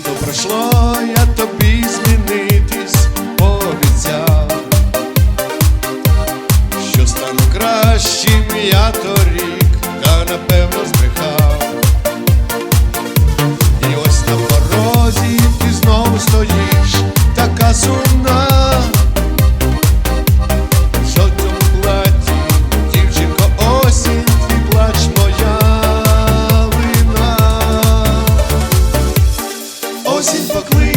пройшло, я тобі змінитись вина. Осінь поклич,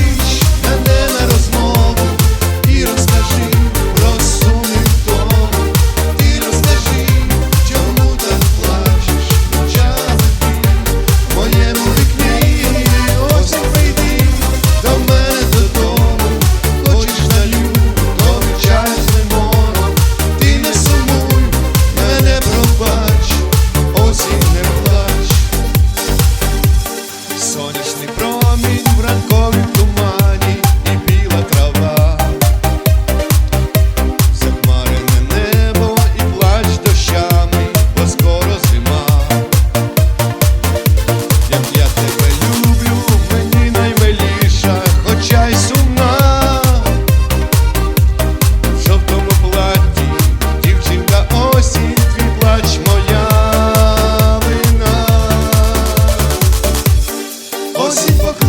Hoje vou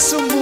isso,